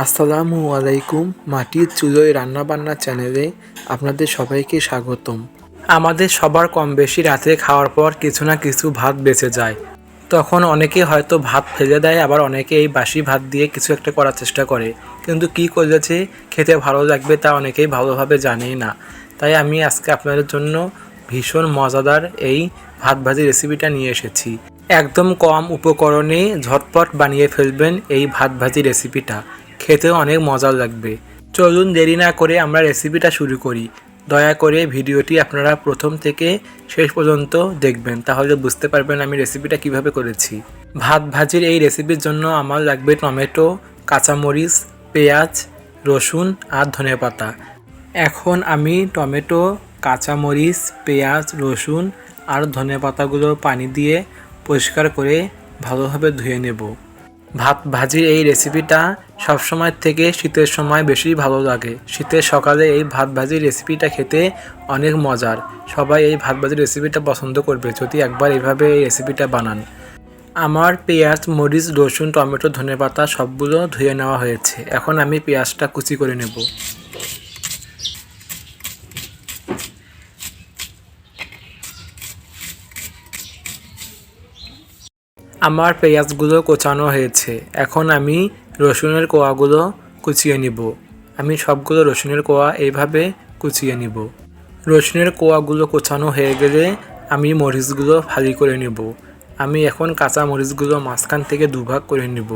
আসসালামু আলাইকুম, মাটির চুলোয় রান্নাবান্না চ্যানেলে আপনাদের সবাইকে স্বাগতম। আমাদের সবার কম বেশি রাতে খাওয়ার পর কিছু না কিছু ভাত বেঁচে যায়। তখন অনেকে হয়তো ভাত ফেলে দেয়, আবার অনেকে এই বাসি ভাত দিয়ে কিছু একটা করার চেষ্টা করে। কিন্তু কি করেছে খেতে ভালো লাগবে তা অনেকেই ভালোভাবে জানেই না। তাই আমি আজকে আপনাদের জন্য ভীষণ মজাদার এই ভাত ভাজি রেসিপিটা নিয়ে এসেছি। একদম কম উপকরণে ঝটপট বানিয়ে ফেলবেন এই ভাত ভাজি রেসিপিটা। খেতেও অনেক মজা লাগবে। চলুন দেরি না করে আমরা রেসিপিটা শুরু করি। দয়া করে ভিডিওটি আপনারা প্রথম থেকে শেষ পর্যন্ত দেখবেন, তাহলে বুঝতে পারবেন আমি রেসিপিটা কীভাবে করেছি। ভাত ভাজির এই রেসিপির জন্য আমার লাগবে টমেটো, কাঁচামরিচ, পেঁয়াজ, রসুন আর ধনেপাতা এখন আমি টমেটো, কাঁচামরিচ, পেঁয়াজ, রসুন আর ধনেপাতাগুলো পানি দিয়ে পরিষ্কার করে ভালোভাবে ধুয়ে নেব। ভাত ভাজির এই রেসিপিটা সব সবসময় থেকে শীতের সময় বেশি ভালো লাগে। শীতের সকালে এই ভাত ভাজির রেসিপিটা খেতে অনেক মজার। সবাই এই ভাত ভাজির রেসিপিটা পছন্দ করবে যদি একবার এইভাবে এই রেসিপিটা বানান। আমার পেঁয়াজ, মরিচ, রসুন, টমেটো, ধনেপাতা সবগুলো ধুয়ে নেওয়া হয়েছে। এখন আমি পেঁয়াজটা কুচি করে নেব। আমার পেঁয়াজগুলো কোচানো হয়েছে। এখন আমি রসুনের কোয়াগুলো কুচিয়ে নিব। আমি সবগুলো রসুনের কোয়া এইভাবে কুচিয়ে নিব। রসুনের কোয়াগুলো কোচানো হয়ে গেলে আমি মরিচগুলো ফালি করে নেব। আমি এখন কাঁচা মরিচগুলো মাঝখান থেকে দুভাগ করে নেব।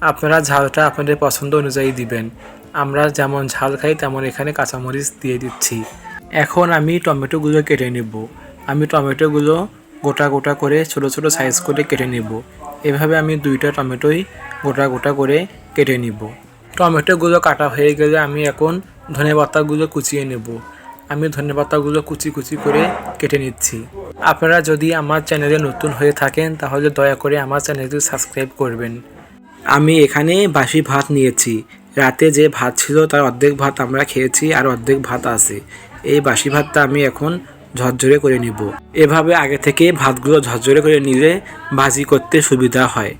আপনারা ঝালটা আপনাদের পছন্দ অনুযায়ী দিবেন। আমরা যেমন ঝাল খাই তেমন এখানে কাঁচামরিচ দিয়ে দিচ্ছি। এখন আমি টমেটোগুলো কেটে নেব। আমি টমেটোগুলো গোটা গোটা করে ছোট ছোট সাইজ করে কেটে নেব। এভাবে আমি দুইটা টমেটোই গোটা গোটা করে কেটে নিব। টমেটোগুলো কাটা হয়ে গেলে আমি এখন ধনে পাতাগুলো কুচিয়ে নেব। আমি ধনে পাতাগুলো কুচি কুচি করে কেটে নিচ্ছি। আপনারা যদি আমার চ্যানেলে নতুন হয়ে থাকেন, তাহলে দয়া করে আমার চ্যানেলটি সাবস্ক্রাইব করবেন। আমি এখানে বাসি ভাত নিয়েছি। রাতে যে ভাত ছিল, তার অর্ধেক ভাত আমরা খেয়েছি, আর অর্ধেক ভাত আছে। এই বাসি ভাতটা আমি এখন ঝরঝরে করে নিব। এভাবে আগে থেকে ভাতগুলো ঝরঝরে করে নিলে ভাজি করতে সুবিধা হয়।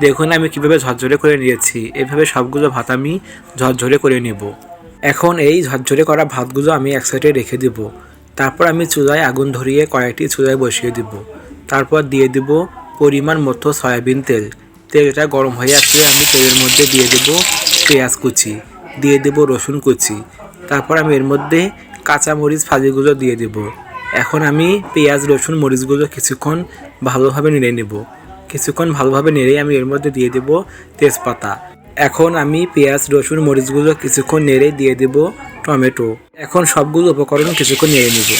দেখুন আমি কীভাবে ঝরঝরে করে নিয়েছি। এভাবে সবগুলো ভাত আমি ঝরঝরে করে নেব। এখন এই ঝরঝরে করা ভাতগুলো আমি এক সাইডে রেখে দেব। তারপর আমি চুলায় আগুন ধরিয়ে কড়াইটি চুলায় বসিয়ে দিব। তারপর দিয়ে দিব পরিমাণ মতো সয়াবিন তেল। তেলটা গরম হয়ে আসলে আমি তেলের মধ্যে দিয়ে দেব পেঁয়াজ কুচি, দিয়ে দেব রসুন কুচি। তারপর আমি এর মধ্যে কাঁচামরিচ ফাজিগুলো দিয়ে দেব। এখন আমি পেঁয়াজ, রসুন, মরিচগুলো কিছুক্ষণ ভালোভাবে নেড়ে নেব। কিছুক্ষণ ভালোভাবে নেড়ে আমি এর মধ্যে দিয়ে দেব তেজপাতা। এখন আমি পেঁয়াজ, রসুন, মরিচগুলো কিছুক্ষণ নেড়ে দিয়ে দেব টমেটো। এখন সবগুলো উপকরণ কিছুক্ষণ নেড়ে নেব।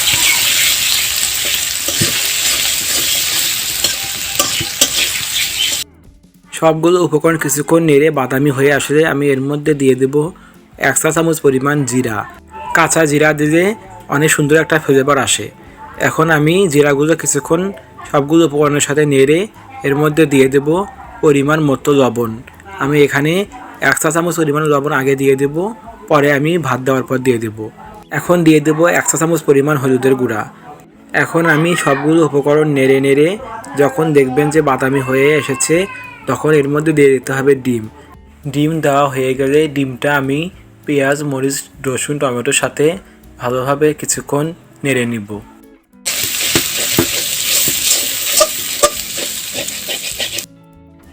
সবগুলো উপকরণ কিছুক্ষণ নেড়ে বাদামি হয়ে আসলে আমি এর মধ্যে দিয়ে দেব এক চা চামচ পরিমাণ জিরা। কাঁচা জিরা দিলে অনেক সুন্দর একটা ফ্লেভার আসে। এখন আমি জিরাগুলো কিছুক্ষণ সবগুলো উপকরণের সাথে নেড়ে এর মধ্যে দিয়ে দেব পরিমাণ মতো লবণ। আমি এখানে এক চা চামচ পরিমাণ লবণ আগে দিয়ে দেব, পরে আমি ভাত দেওয়ার পর দিয়ে দেব। এখন দিয়ে দেব এক চা চামচ পরিমাণ হলুদের গুঁড়া। এখন আমি সবগুলো উপকরণ নেড়ে নেড়ে যখন দেখবেন যে বাদামি হয়ে এসেছে, তখন এর মধ্যে দিয়ে দিতে হবে ডিম। ডিম দেওয়া হয়ে গেলে ডিমটা আমি পেঁয়াজ, মরিচ, রসুন, টমেটোর সাথে ভালোভাবে কিছুক্ষণ নেড়ে নিব।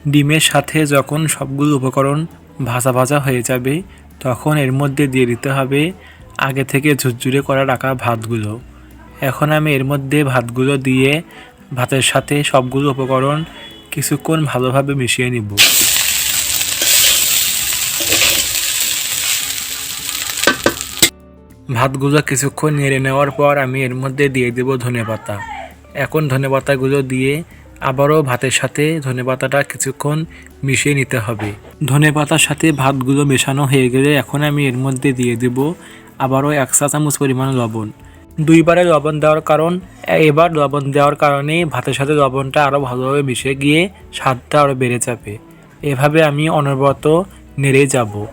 ডিমের সাথে যখন সবগুলো উপকরণ ভাজা ভাজা হয়ে যাবে, তখন এর মধ্যে দিয়ে দিতে হবে আগে থেকে ঝুরঝুরে করা রাখা ভাতগুলো। এখন আমি এর মধ্যে ভাতগুলো দিয়ে ভাতের সাথে সবগুলো উপকরণ কিছুক্ষণ ভালোভাবে মিশিয়ে নিব। ভাতগুলো কিছুক্ষণ নেড়ে নেওয়ার পর আমি এর মধ্যে দিয়ে দেব ধনেপাতা এখন ধনেপাতাগুলো দিয়ে আবারও ভাতের সাথে ধনেপাতাটা কিছুক্ষণ মিশিয়ে নিতে হবে। ধনেপাতার সাথে ভাতগুলো মেশানো হয়ে গেলে এখন আমি এর মধ্যে দিয়ে দেব আবারও এক চা চামচ পরিমাণ লবণ। দুইবারে লবণ দেওয়ার কারণ, এবার লবণ দেওয়ার কারণে ভাতের সাথে লবণটা আরও ভালোভাবে মিশে গিয়ে স্বাদটা আরও বেড়ে যাবে। এভাবে আমি অনবরত নেড়ে যাব।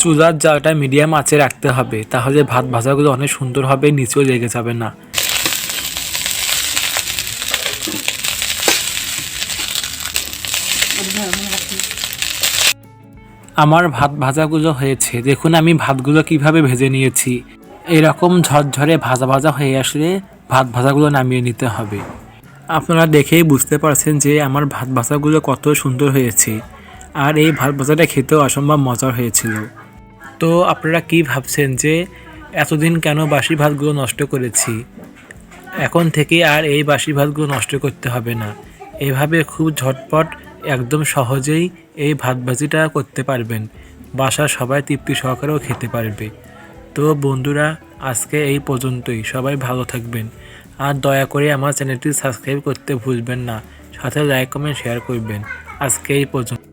চুলার জালটা মিডিয়াম আঁচে রাখতে হবে, তাহলে ভাত ভাজাগুলো অনেক সুন্দর হবে নিচেও লেগে যাবে না। আমার ভাত ভাজাগুলো হয়েছে, দেখুন আমি ভাতগুলো কীভাবে ভেজে নিয়েছি। এরকম ঝরঝরে ভাজা ভাজা হয়ে আসলে ভাত ভাজাগুলো নামিয়ে নিতে হবে। আপনারা দেখেই বুঝতে পারছেন যে আমার ভাত ভাজাগুলো কত সুন্দর হয়েছে, আর এই ভাত ভাজাটা খেতেও অসম্ভব মজার হয়েছিল। তো আপনারা কি ভাবছেন যে এতদিন কেন বাসি ভাতগুলো নষ্ট করেছি? এখন থেকে আর এই বাসি ভাতগুলো নষ্ট করতে হবে না। এভাবে খুব ঝটপট একদম সহজেই এই ভাত ভাজিটা করতে পারবেন। বাসা সবাই তৃপ্তি সহকারেও খেতে পারবে। তো বন্ধুরা, আজকে এই পর্যন্তই। সবাই ভালো থাকবেন। আর দয়া করে আমার চ্যানেলটি সাবস্ক্রাইব করতে ভুলবেন না। সাথে লাইক, কমেন্ট, শেয়ার করবেন। আজকে এই পর্যন্ত।